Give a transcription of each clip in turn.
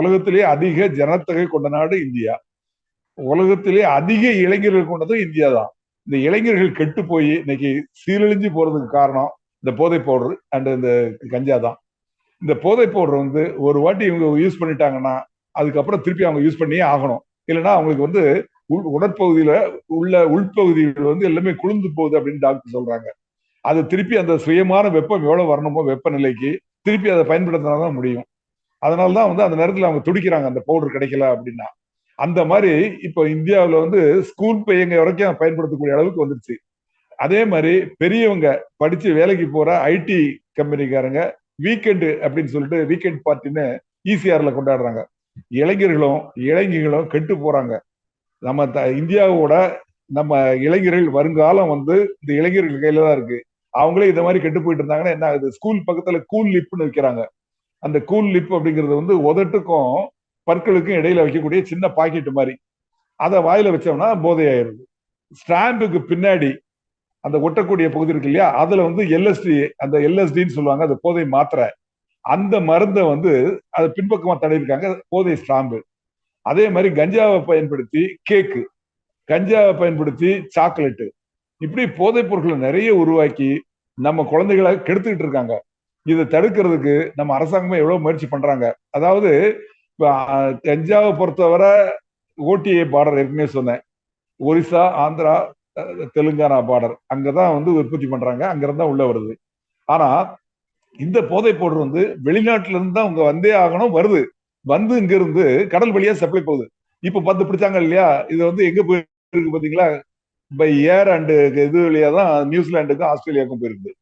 உலகத்திலே அதிக ஜனத்தொகை கொண்ட நாடு இந்தியா. உலகத்திலே அதிக இளைஞர்கள் கொண்டதும் இந்தியா தான். இந்த இளைஞர்கள் கெட்டு போய் இன்னைக்கு சீரழிஞ்சு போறதுக்கு காரணம் இந்த போதை பவுடர் அண்ட் இந்த கஞ்சா தான். இந்த போதை பவுடர் வந்து ஒரு வாட்டி இவங்க யூஸ் பண்ணிட்டாங்கன்னா அதுக்கப்புறம் திருப்பி அவங்க யூஸ் பண்ணியே ஆகணும். இல்லைன்னா அவங்களுக்கு வந்து உள் உடற்பகுதியில உள்ள உள்பகுதிகள் வந்து எல்லாமே குளிர்ந்து போகுது அப்படின்னு டாக்டர் சொல்றாங்க. அது திருப்பி அந்த சுயமான வெப்பம் எவ்வளவு வரணுமோ வெப்பநிலைக்கு திருப்பி அதை பயன்படுத்தினாதான் முடியும். அதனால தான் வந்து அந்த நேரத்தில் அவங்க துடிக்கிறாங்க அந்த பவுடர் கிடைக்கல அப்படின்னா. அந்த மாதிரி இப்போ இந்தியாவில் வந்து ஸ்கூல் பையங்க வரைக்கும் பயன்படுத்தக்கூடிய அளவுக்கு வந்துருச்சு. அதே மாதிரி பெரியவங்க படிச்சு வேலைக்கு போற ஐடி கம்பெனிக்காரங்க வீக்கெண்டு அப்படின்னு சொல்லிட்டு வீக்கெண்ட் பார்ட்டின்னு ஈசிஆர்ல கொண்டாடுறாங்க. இளைஞர்களும் இளைஞர்களும் கெட்டு போறாங்க. நம்ம த- இந்தியாவோட நம்ம இளைஞர்கள் வருங்காலம் வந்து இந்த இளைஞர்கள் கையில தான் இருக்கு. அவங்களே இந்த மாதிரி கெட்டு போயிட்டு இருந்தாங்கன்னா என்ன ஆகுது? ஸ்கூல் பக்கத்துல கூல் லிப்னு வைக்கிறாங்க. அந்த கூல் லிப் அப்படிங்கிறது வந்து உதட்டுக்கும் பற்களுக்கும் இடையில வைக்கக்கூடிய சின்ன பாக்கெட் மாதிரி. அதை வாயில வச்சோம்னா போதையாயிருது ஸ்டாம்புக்கு பின்னாடி அந்த ஒட்டக்கூடிய பகுதி இருக்கு இல்லையா அதுல வந்து எல்எஸ்டி அந்த எல்எஸ்டின்னு சொல்லுவாங்க அந்த போதை மாத்திரை. அந்த மருந்தை வந்து அது பின்பக்கமா தடவிருக்காங்க போதை ஸ்டாம்பு அதே மாதிரி கஞ்சாவை பயன்படுத்தி கேக்கு கஞ்சாவை பயன்படுத்தி சாக்லேட்டு இப்படி போதைப் பொருட்களை நிறைய உருவாக்கி நம்ம குழந்தைகளை கெடுத்துக்கிட்டு இருக்காங்க. இதை தடுக்கிறதுக்கு நம்ம அரசாங்கமே எவ்வளவு முயற்சி பண்றாங்க. அதாவது தஞ்சாவை கஞ்சாவை பொறுத்தவரை ஓடிஏ பார்டர் ஏற்கனவே சொன்னேன். ஒரிசா ஆந்திரா தெலுங்கானா பார்டர் அங்கதான் வந்து உற்பத்தி பண்றாங்க. அங்கிருந்து தான் உள்ள வருது. ஆனா இந்த போதைப் பொருள் வந்து வெளிநாட்டுல இருந்து தான் உங்க வந்தே ஆகணும் வருது. வந்து இங்க இருந்து கடல் வழியா சப்ளை போகுது. இப்ப பத்து பிடிச்சாங்க இல்லையா? இது வந்து எங்க போயிருக்கு பாத்தீங்களா? பை ஏர் அண்டு இது வழியா தான் நியூசிலாண்டுக்கும் ஆஸ்திரேலியாவுக்கும் போயிருக்கு.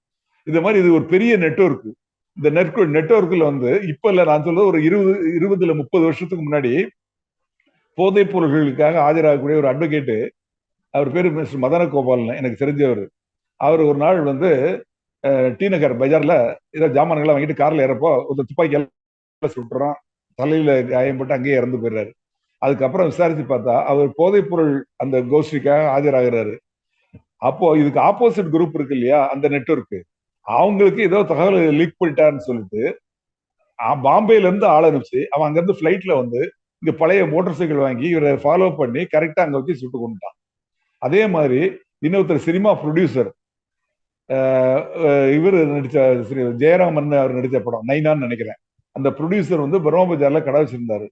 இது மாதிரி இது ஒரு பெரிய நெட்வொர்க் இந்த நெட் நெட்ஒர்க்ல வந்து இப்ப இல்ல நான் சொல்றது ஒரு இருபது இருபதுல முப்பது வருஷத்துக்கு முன்னாடி போதைப் பொருள்களுக்காக ஆஜராகக்கூடிய ஒரு அட்வொகேட்டு அவர் பேர் மிஸ்டர் மதன கோபால்னு எனக்கு தெரிஞ்சவர். அவர் ஒரு நாள் வந்து டி நகர் பஜார்ல ஏதோ ஜாமான்கள்லாம் வாங்கிட்டு கார்ல ஏறப்போ ஒரு துப்பாக்கி சுட்டுறான் தலையில காயம்பட்டு அங்கேயே இறந்து போயிடுறாரு. அதுக்கப்புறம் விசாரிச்சு பார்த்தா அவர் போதைப் பொருள் அந்த கோஷ்டிக்காக ஆஜராகிறாரு. அப்போ இதுக்கு ஆப்போசிட் குரூப் இருக்கு இல்லையா அந்த நெட்ஒர்க்கு அவங்களுக்கு ஏதோ தகவல் லீக் பண்ணிட்டாருன்னு சொல்லிட்டு பாம்பேல இருந்து ஆள் அனுப்பிச்சு அவன் அங்க இருந்து வந்து இங்க பழைய மோட்டார் சைக்கிள் வாங்கி இவரை ஃபாலோ பண்ணி கரெக்டா அங்க வச்சு சுட்டு கொண்டுட்டான். அதே மாதிரி இன்னொருத்தர் சினிமா ப்ரொடியூசர் இவர் நடிச்ச ஸ்ரீ ஜெயராமன் அவர் நடித்த படம் நைனான்னு நினைக்கிறேன். அந்த ப்ரொடியூசர் வந்து பிரம்மபஜார்ல கடை வச்சிருந்தாரு.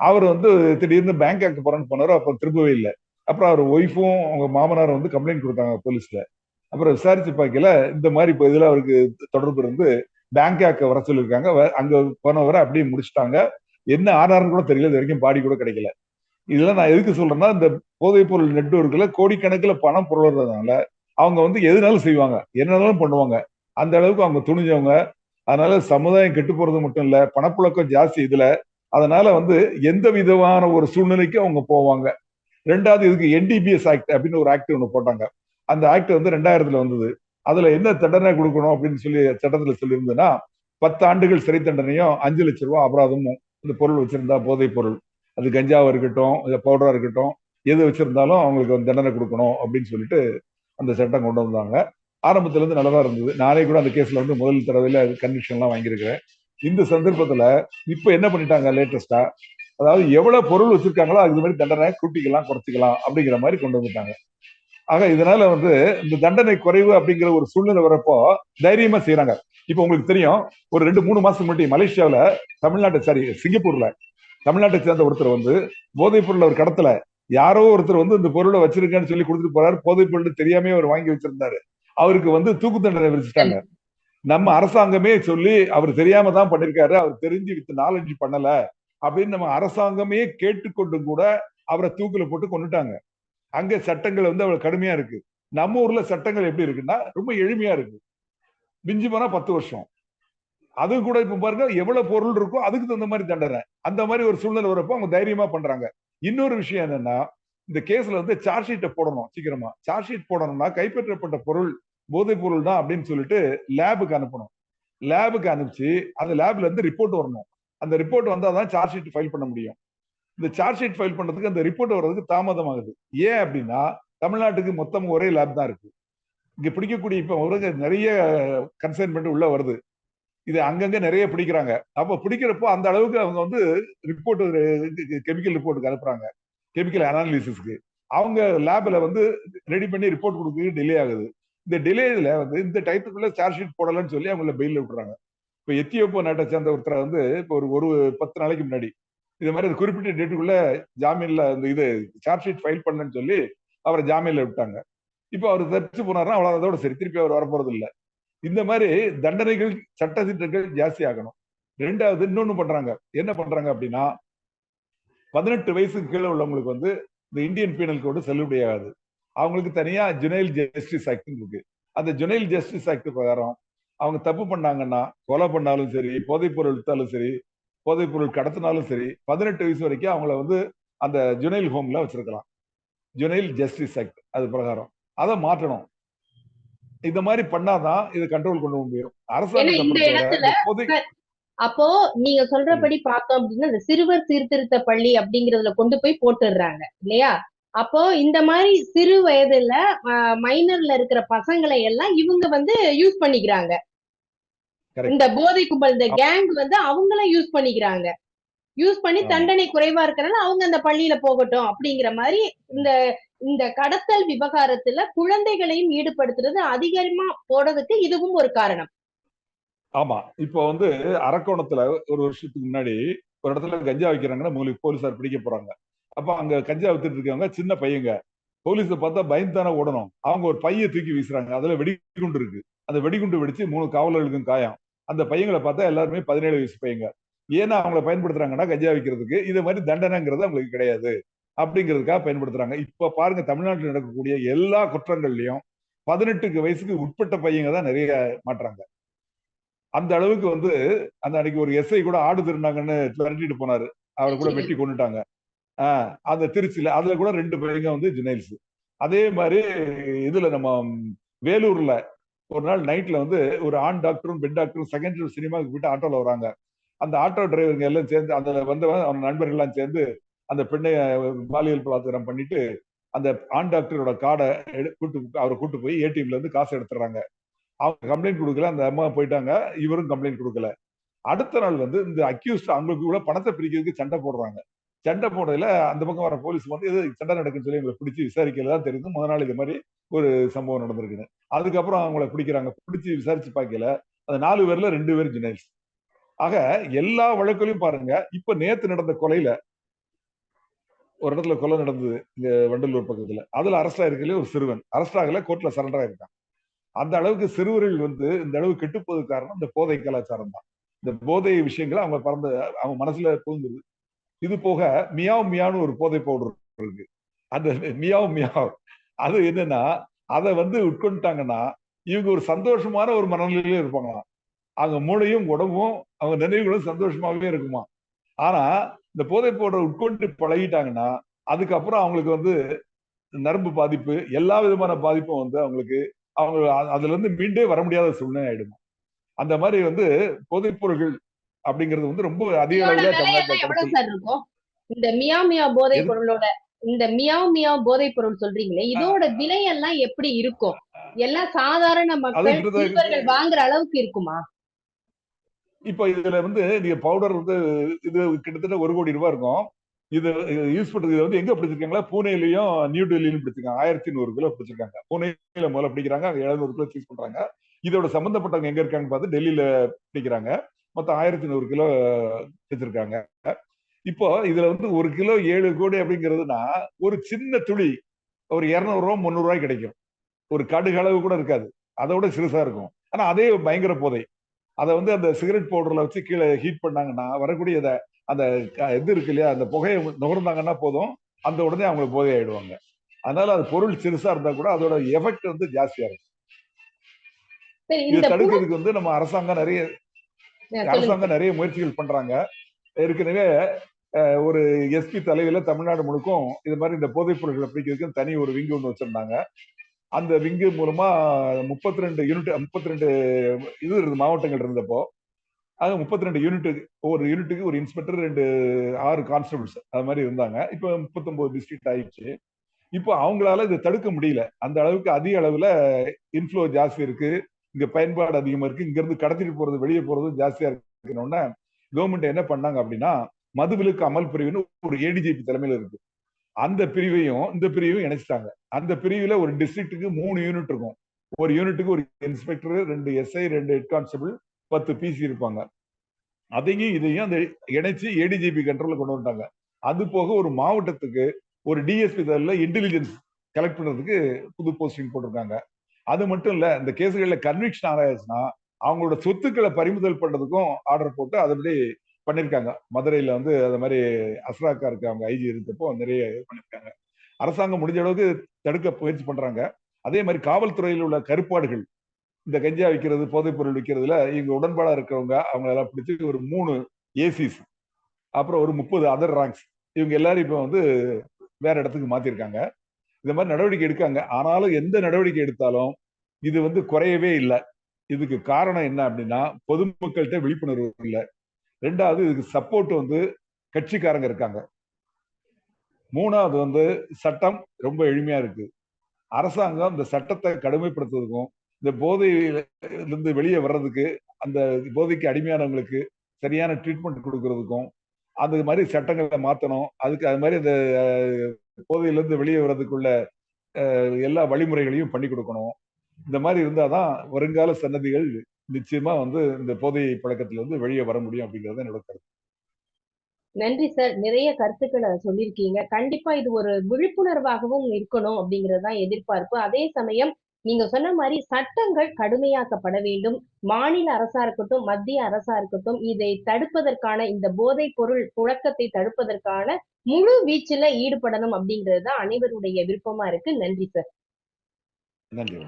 அவர் வந்து திடீர்னு பேங்காக் போறேன்னு போனாரு அப்புறம் திரும்பவே இல்லை. அப்புறம் அவர் ஒய்ஃபும் அவங்க மாமனார் வந்து கம்ப்ளைண்ட் கொடுத்தாங்க போலீஸ்ல அப்புறம் விசாரிச்சு பார்க்கல. இந்த மாதிரி இப்போ இதில் அவருக்கு தொடர்பு இருந்து பேங்காக்க வர சொல்லியிருக்காங்க. வ- அங்க போனவரை அப்படியே முடிச்சுட்டாங்க. என்ன ஆனார்னு கூட தெரியல. இது வரைக்கும் பாடி கூட கிடைக்கல. இதெல்லாம் நான் எதுக்கு சொல்றேன்னா இந்த போதைப் பொருள் நெட்ஒர்க்கில் கோடிக்கணக்கில் பணம் புரளதுனால அவங்க வந்து எதுனாலும் செய்வாங்க. என்னனாலும் பண்ணுவாங்க. அந்த அளவுக்கு அவங்க துணிஞ்சவங்க. அதனால சமுதாயம் கெட்டு போறது மட்டும் இல்ல பணப்புழக்கம் ஜாஸ்தி இதுல. அதனால வந்து எந்த விதமான ஒரு சூழ்நிலைக்கும் அவங்க போவாங்க. ரெண்டாவது இதுக்கு என்டிபிஎஸ் ஆக்ட் அப்படின்னு ஒரு ஆக்ட் ஒன்று போட்டாங்க. அந்த ஆக்ட் வந்து ரெண்டாயிரத்துல வந்தது. அதுல என்ன தண்டனை கொடுக்கணும் அப்படின்னு சொல்லி சட்டத்துல சொல்லியிருந்ததுன்னா பத்து ஆண்டுகள் சிறை தண்டனையும் அஞ்சு லட்சம் ரூபாய் அபராதமும் இந்த பொருள் வச்சிருந்தா போதைப் பொருள். அது கஞ்சாவா இருக்கட்டும் இல்ல பவுடரா இருக்கட்டும் எது வச்சிருந்தாலும் அவங்களுக்கு வந்து தண்டனை கொடுக்கணும் அப்படின்னு சொல்லிட்டு அந்த சட்டம் கொண்டு வந்தாங்க. ஆரம்பத்துல இருந்து நல்லதா இருந்தது. நானே கூட அந்த கேஸ்ல வந்து முதல் தடவையில கன்விக்ஷன் எல்லாம் வாங்கியிருக்கிறேன். இந்த சந்தர்ப்பத்துல இப்ப என்ன பண்ணிட்டாங்க லேட்டஸ்டா அதாவது எவ்வளவு பொருள் வச்சிருக்காங்களோ அது மாதிரி தண்டனை கூட்டிக்கலாம் குறைச்சிக்கலாம் அப்படிங்கிற மாதிரி கொண்டு வந்துட்டாங்க. ஆக இதனால வந்து இந்த தண்டனை குறைவு அப்படிங்கிற ஒரு சூழ்நிலை வரப்போ தைரியமா செய்யறாங்க இப்போ உங்களுக்கு தெரியும் ஒரு ரெண்டு மூணு மாசம் முன்னாடி மலேசியாவுல தமிழ்நாட்டை சாரி சிங்கப்பூர்ல தமிழ்நாட்டை சேர்ந்த ஒருத்தர் வந்து போதைப் பொருள் ஒரு கடத்தல. யாரோ ஒருத்தர் வந்து இந்த பொருளை வச்சிருக்கேன்னு சொல்லி கொடுத்துட்டு போறாரு. போதைப் பொருள் தெரியாமே அவர் வாங்கி வச்சிருந்தாரு. அவருக்கு வந்து தூக்கு தண்டனை விரிச்சிட்டாங்க நம்ம அரசாங்கமே சொல்லி அவர் தெரியாம தான் பண்ணிருக்காரு. அவர் தெரிஞ்சு வித் நாலஞ்சு பண்ணல அப்படின்னு நம்ம அரசாங்கமே கேட்டுக்கொண்டும் கூட அவரை தூக்கில போட்டு கொண்டுட்டாங்க அங்க சட்டங்கள் வந்து அவ்வளவு கடுமையா இருக்கு. நம்ம ஊர்ல சட்டங்கள் எப்படி இருக்குன்னா ரொம்ப எளிமையா இருக்கு. மிஞ்சி போனா பத்து வருஷம். அது கூட இப்ப பாருங்க எவ்வளவு பொருள் இருக்கோ அதுக்கு தகுந்த மாதிரி தண்டனை. அந்த மாதிரி ஒரு சூழ்நிலை வரப்போ அவங்க தைரியமா பண்றாங்க. இன்னொரு விஷயம் என்னன்னா இந்த கேஸ்ல வந்து சார்ஜ் ஷீட்டை போடணும் சீக்கிரமா. சார்ஜ் ஷீட் போடணும்னா கைப்பற்றப்பட்ட பொருள் போதைப் பொருள் தான் அப்படின்னு சொல்லிட்டு லேபுக்கு அனுப்பணும். லேபுக்கு அனுப்பிச்சு அந்த லேப்ல இருந்து ரிப்போர்ட் வரணும். அந்த ரிப்போர்ட் வந்தாதான் சார்ஜ் ஷீட் ஃபைல் பண்ண முடியும். இந்த சார்ஜ் ஷீட் ஃபைல் பண்றதுக்கு அந்த ரிப்போர்ட் வர்றதுக்கு தாமதமாகுது. ஏன் அப்படின்னா தமிழ்நாட்டுக்கு மொத்தம் ஒரே லேப் தான் இருக்கு. இங்க பிடிக்கக்கூடிய இப்ப ஒரு நிறைய கன்சைன்மெண்ட் உள்ள வருது. இது அங்கங்க நிறைய பிடிக்கிறாங்க. அப்ப பிடிக்கிறப்போ அந்த அளவுக்கு அவங்க வந்து ரிப்போர்ட் கெமிக்கல் ரிப்போர்ட்டுக்கு அனுப்புறாங்க. கெமிக்கல் அனாலிசிஸ்க்கு அவங்க லேப்ல வந்து ரெடி பண்ணி ரிப்போர்ட் கொடுக்க டிலே ஆகுது. இந்த டிலேல வந்து இந்த டைத்துக்குள்ள சார்ஜ் ஷீட் போடலன்னு சொல்லி அவங்கள பெயில் விட்டுறாங்க. இப்போ எத்தியோப்பியா நாட்டை சேர்ந்த ஒருத்தரை வந்து இப்போ ஒரு ஒரு பத்து நாளைக்கு முன்னாடி இது மாதிரி அது குறிப்பிட்ட டேட்டுக்குள்ள ஜாமீன்ல இந்த இது சார்ஜ் ஷீட் ஃபைல் பண்ணலன்னு சொல்லி அவரை ஜாமீன்ல விட்டாங்க. இப்போ அவர் தரிச்சு போனார்னா அவ்வளவு அதோட சரி. திருப்பி அவர் வரப்போறது இல்ல இந்த மாதிரி தண்டனைகள் சட்ட திட்டங்கள் ஜாஸ்தி ஆகணும். ரெண்டாவது இன்னொன்னு பண்றாங்க. என்ன பண்றாங்க அப்படின்னா பதினெட்டு வயசுக்கு கீழே உள்ளவங்களுக்கு வந்து இந்த இந்தியன் பீனல் கோடு செல்லுபடியாகாது அவங்களுக்கு தனியா ஜுனைல் ஜஸ்டிஸ் ஆக்ட் இருக்கு. அந்த ஜுனைல் ஜஸ்டிஸ் ஆக்ட் பிரகாரம் அவங்க தப்பு பண்ணாங்கன்னா கொலை பண்ணாலும் சரி போதைப் பொருள் வித்தாலும் சரி போதைப் பொருள் கடத்தினாலும் சரி பதினெட்டு வயசு வரைக்கும் அவங்கள வந்து அந்த ஜுனைல் ஹோம்ல வச்சிருக்கலாம். ஜுனைல் ஜஸ்டிஸ் ஆக்ட் அது பிரகாரம். அதை மாற்றணும். இந்த மாதிரி பண்ணாதான் இது கண்ட்ரோல் கொண்டு முடியும். அரசாங்கத்தை அப்போ நீங்க சொல்றபடி பார்த்தோம் அப்படின்னா இந்த சிறுவர் சீர்திருத்த பள்ளி அப்படிங்கறதுல கொண்டு போய் போட்டுடுறாங்க இல்லையா? அப்போ இந்த மாதிரி சிறு வயதுல மைனர்ல இருக்கிற பசங்களை எல்லாம் இவங்க வந்து யூஸ் பண்ணிக்கிறாங்க. இந்த போதை கும்பல் இந்த கேங் வந்து அவங்கள யூஸ் பண்ணிக்கிறாங்க. யூஸ் பண்ணி. தண்டனை குறைவா இருக்கறனால அவங்க அந்த பள்ளியில போகட்டும் அப்படிங்கிற மாதிரி இந்த இந்த கடத்தல் விவகாரத்துல குழந்தைகளையும் ஈடுபடுத்துறது அதிகமா போறதுக்கு இதுவும் ஒரு காரணம். ஆமா. இப்போ வந்து அரக்கோணத்துல ஒரு வருஷத்துக்கு முன்னாடி ஒரு இடத்துல கஞ்சா வைக்கிறாங்கன்னா உங்களுக்கு போலீஸார் பிடிக்க போறாங்க. அப்ப அங்க கஞ்சா வித்துட்டு இருக்கவங்க சின்ன பையங்க. போலீஸை பார்த்தா பயந்து தானே ஓடணும். அவங்க ஒரு பைய தூக்கி வீசுறாங்க. அதுல வெடிகுண்டு இருக்கு. அந்த வெடிகுண்டு வெடிச்சு மூணு காவலர்களுக்கும் காயம். அந்த பையங்களை பார்த்தா எல்லாருமே பதினேழு வயசு பையங்க. ஏன்னா அவங்கள பயன்படுத்துறாங்கன்னா கஞ்சா வைக்கிறதுக்கு இது மாதிரி தண்டனைங்கிறது அவங்களுக்கு கிடையாது. அப்படிங்கிறதுக்காக பயன்படுத்துறாங்க. இப்ப பாருங்க தமிழ்நாட்டில் நடக்கக்கூடிய எல்லா குற்றங்கள்லயும் பதினெட்டுக்கு வயசுக்கு உட்பட்ட பையங்க தான் நிறைய மாட்டுறாங்க. அந்த அளவுக்கு வந்து அந்த அன்னைக்கு ஒரு எஸ்ஐ கூட ஆடு திருநாங்கன்னு விரட்டிட்டு போனாரு. அவரை கூட வெட்டி கொண்டுட்டாங்க ஆஹ் அந்த திருச்சியில அதுல கூட ரெண்டு பையங்க வந்து ஜுனைல்ஸ். அதே மாதிரி இதுல நம்ம வேலூர்ல ஒரு நாள் நைட்ல வந்து ஒரு ஆண் டாக்டரும் பெண் டாக்டரும் செகண்ட் ஷோ சினிமாவுக்கு போயிட்டு ஆட்டோல வராங்க. அந்த ஆட்டோ டிரைவருங்க எல்லாம் சேர்ந்து அந்த வந்தவன் அவன் நண்பர்கள் எல்லாம் சேர்ந்து அந்த பெண்ணை பாலியல் பலாத்காரம் பண்ணிட்டு அந்த ஆண் டாக்டரோட கார்டை கூட்டு அவரை கூட்டு போய் ஏடிஎம்ல இருந்து காசு எடுத்துறாங்க அவங்க கம்ப்ளைண்ட் கொடுக்கல அந்த அம்மா போயிட்டாங்க இவரும் கம்ப்ளைண்ட் கொடுக்கல. அடுத்த நாள் வந்து இந்த அக்யூஸ்ட் அவங்களுக்கு கூட பணத்தை பிரிக்கிறதுக்கு சண்டை போடுறாங்க. சண்டை போடுறதுல அந்த பக்கம் வர போலீஸ் வந்து எது சண்டை நடக்குன்னு சொல்லி எங்களை பிடிச்சி விசாரிக்கல தான் தெரியுது. முதல் நாள் இது மாதிரி ஒரு சம்பவம் நடந்திருக்குன்னு அதுக்கப்புறம் அவங்கள பிடிக்கிறாங்க. பிடிச்சி விசாரிச்சு பார்க்கல. அந்த நாலு பேர்ல ரெண்டு பேர் ஜுனைல்ஸ் ஆக எல்லா வழக்குலையும் பாருங்க. இப்ப நேத்து நடந்த கொலையில ஒரு இடத்துல கொலை நடந்தது இங்க வண்டலூர் பக்கத்துல. அதுல அரெஸ்ட் ஆயிருக்கல ஒரு சிறுவன். அரெஸ்ட் ஆகல கோர்ட்ல சரண்டர் ஆயிருக்கான். அந்த அளவுக்கு சிறுவர்கள் வந்து இந்த அளவு கெட்டுப்போது காரணம் இந்த போதை கலாச்சாரம் தான். இந்த போதை விஷயங்களை அவங்க பறந்து அவங்க மனசுல புகுந்துருது. இது போக மியாவ் மியான்னு ஒரு போதை பவுடர் இருக்கு. அந்த மியாவ் மியாவ். அது என்னன்னா அதை வந்து உட்கொண்டுட்டாங்கன்னா இவங்க ஒரு சந்தோஷமான ஒரு மனநிலையில இருப்பாங்களாம் அவங்க மூளையும் உடம்பும் அவங்க நினைவுகளும் சந்தோஷமாகவே இருக்குமா? ஆனா இந்த போதை பவுடரை உட்கொண்டு பழகிட்டாங்கன்னா அதுக்கப்புறம் அவங்களுக்கு வந்து நரம்பு பாதிப்பு எல்லா விதமான பாதிப்பும் வந்து அவங்களுக்கு அவங்க அதுல இருந்து மீண்டே வர முடியாத சூழ்நிலை ஆயிடுமா? அந்த மாதிரி வந்து போதைப் பொருட்கள் அப்படிங்கிறது வந்து ரொம்ப அதிக அளவுல தமிழ்நாட்டில் இந்த மியா மியா போதை? பொருளோட இந்த மியாவ் மியாவ் போதை பொருள் சொல்றீங்களே இதோட விலையெல்லாம் எப்படி இருக்கும்? எல்லாம் சாதாரண மக்கள் வாங்குற அளவுக்கு இருக்குமா? இப்போ இதுல வந்து நீங்க பவுடர் வந்து இது கிட்டத்தட்ட ஒரு கோடி ரூபாய் இருக்கும். இது யூஸ் பண்றது இது வந்து எங்க பிடிச்சிருக்காங்களா? பூனேலையும் நியூ டெல்லியிலும் பிடிச்சிருக்காங்க. ஆயிரத்தி நூறு கிலோ பிடிச்சிருக்காங்க. பூனேல முதல்ல பிடிக்கிறாங்க எழுநூறு கிலோ சீஸ் பண்றாங்க. இதோட சம்பந்தப்பட்டவங்க எங்க இருக்காங்கன்னு பார்த்து டெல்லியில பிடிக்கிறாங்க. மொத்தம் ஆயிரத்தி நூறு கிலோ பிடிச்சிருக்காங்க இப்போ இதுல வந்து ஒரு கிலோ ஏழு கோடி அப்படிங்கிறதுனா ஒரு சின்ன துளி ஒரு இருநூறு ரூபா முந்நூறு ரூபாய் கிடைக்கும். ஒரு கடுகு அளவு கூட இருக்காது. அதை விட சிறுசா இருக்கும். ஆனா அதே பயங்கர போதை. அதை வந்து அந்த சிகரெட் பவுடர்ல வச்சு கீழே ஹீட் பண்ணாங்கன்னா வரக்கூடிய அந்த இது இருக்கு இல்லையா அந்த புகையை நுகர்ந்தாங்கன்னா போதும். அந்த உடனே அவங்களுக்கு போதை ஆயிடுவாங்க அதனால அது பொருள் சிறுசா இருந்தா கூட அதோட எஃபெக்ட் வந்து ஜாஸ்தியா இருக்கும். இது தடுக்கிறதுக்கு வந்து நம்ம அரசாங்கம் நிறைய அரசாங்கம் நிறைய முயற்சிகள் பண்றாங்க. ஏற்கனவே ஒரு எஸ்பி தலைவியில தமிழ்நாடு முழுக்கும் இது மாதிரி இந்த போதைப் பொருட்களை பிடிக்கிறதுக்கு தனி ஒரு விங்கு ஒன்று வச்சிருந்தாங்க. அந்த விங்கு மூலமா முப்பத்தி ரெண்டு யூனிட் முப்பத்தி ரெண்டு இது இருந்தது மாவட்டங்கள் இருந்தப்போ அது முப்பத்தி ரெண்டு யூனிட்டுக்கு ஒரு யூனிட்டுக்கு ஒரு இன்ஸ்பெக்டர் ரெண்டு ஆறு கான்ஸ்டபிள்ஸ் அது மாதிரி இருந்தாங்க. இப்போ முப்பத்தொன்பது டிஸ்ட்ரிக்ட் ஆயிடுச்சு. இப்போ அவங்களால இதை தடுக்க முடியல. அந்த அளவுக்கு அதிக அளவுல இன்ஃப்ளோ ஜாஸ்தி இருக்கு. இங்க பயன்பாடு அதிகமா இருக்கு. இங்க இருந்து கடத்திட்டு போறது வெளியே போறது ஜாஸ்தியா இருக்கணும்னா கவர்மெண்ட் என்ன பண்ணாங்க அப்படின்னா மதுவிலக்கு அமல் பிரிவுன்னு ஒரு ஏடிஜிபி தலைமையில இருக்கு. அந்த பிரிவையும் இந்த பிரிவையும் இணைச்சிட்டாங்க. அந்த பிரிவுல ஒரு டிஸ்ட்ரிக்ட்டுக்கு மூணு யூனிட் இருக்கும். ஒரு யூனிட்டுக்கு ஒரு இன்ஸ்பெக்டர் ரெண்டு எஸ்ஐ ரெண்டு ஹெட் கான்ஸ்டபிள் பத்து பிசி இருப்பாங்க. அதையும் இதையும் அந்த இணைச்சு ஏடிஜிபி கண்ட்ரோல கொண்டு வந்துட்டாங்க. அது போக ஒரு மாவட்டத்துக்கு ஒரு டிஎஸ்பி தரல இன்டெலிஜென்ஸ் கலெக்ட் பண்றதுக்கு புது போஸ்டிங் போட்டிருக்காங்க. அது மட்டும் இல்ல இந்த கேசுகள்ல கன்விக்ஷன் ஆராய்ச்சுன்னா அவங்களோட சொத்துக்களை பறிமுதல் பண்றதுக்கும் ஆர்டர் போட்டு அதுபடி பண்ணிருக்காங்க. மதுரையில வந்து அது மாதிரி அஸ்ராக்கா இருக்கு அவங்க ஐஜி இருக்கப்போ நிறைய பண்ணிருக்காங்க. அரசாங்கம் முடிஞ்ச அளவுக்கு தடுக்க முயற்சி பண்றாங்க. அதே மாதிரி காவல்துறையில் உள்ள கருப்பாடுகள் இந்த கஞ்சா விற்கிறது போதைப் பொருள் விற்கிறதுல இவங்க உடன்பாடா இருக்கிறவங்க அவங்க எல்லாம் பிடிச்சி ஒரு மூணு ஏசிஸ் அப்புறம் ஒரு முப்பது அதர் ரேங்க்ஸ் இவங்க எல்லாரும் இப்போ வந்து வேற இடத்துக்கு மாத்திருக்காங்க. இந்த மாதிரி நடவடிக்கை எடுக்காங்க. ஆனாலும் எந்த நடவடிக்கை எடுத்தாலும் இது வந்து குறையவே இல்லை. இதுக்கு காரணம் என்ன அப்படின்னா பொதுமக்கள்கிட்ட விழிப்புணர்வு இல்லை. ரெண்டாவது இதுக்கு சப்போர்ட் வந்து கட்சிக்காரங்க இருக்காங்க. மூணாவது வந்து சட்டம் ரொம்ப எளிமையா இருக்கு. அரசாங்கம் இந்த சட்டத்தை கடுமைப்படுத்துறதுக்கும் இந்த போதையிலிருந்து வெளியே வர்றதுக்கு அந்த போதைக்கு அடிமையானவங்களுக்கு சரியான ட்ரீட்மெண்ட் கொடுக்கறதுக்கும் அந்த மாதிரி சட்டங்களை மாற்றணும் அதுக்கு அது மாதிரி இந்த போதையிலிருந்து வெளியே வர்றதுக்குள்ள எல்லா வழிமுறைகளையும் பண்ணி கொடுக்கணும். இந்த மாதிரி இருந்தாதான் வருங்கால சன்னதிகள் நிச்சயமா வந்து இந்த போதை பழக்கத்திலிருந்து வெளியே வர முடியும் அப்படிங்கறது என்னோட கருத்து. நன்றி சார். நிறைய கருத்துக்களை சொல்லியிருக்கீங்க. கண்டிப்பா இது ஒரு விழிப்புணர்வாகவும் இருக்கணும் அப்படிங்கறதுதான் எதிர்பார்ப்பு. அதே சமயம் நீங்க சொன்ன மாதிரி சட்டங்கள் கடுமையாக்கப்பட வேண்டும். மாநில அரசா இருக்கட்டும் மத்திய அரசா இருக்கட்டும் இதை தடுப்பதற்கான இந்த போதைப் பொருள் புழக்கத்தை தடுப்பதற்கான முழு வீச்சுல ஈடுபடணும் அப்படிங்கிறது தான் அனைவருடைய விருப்பமா இருக்கு. நன்றி சார். நன்றி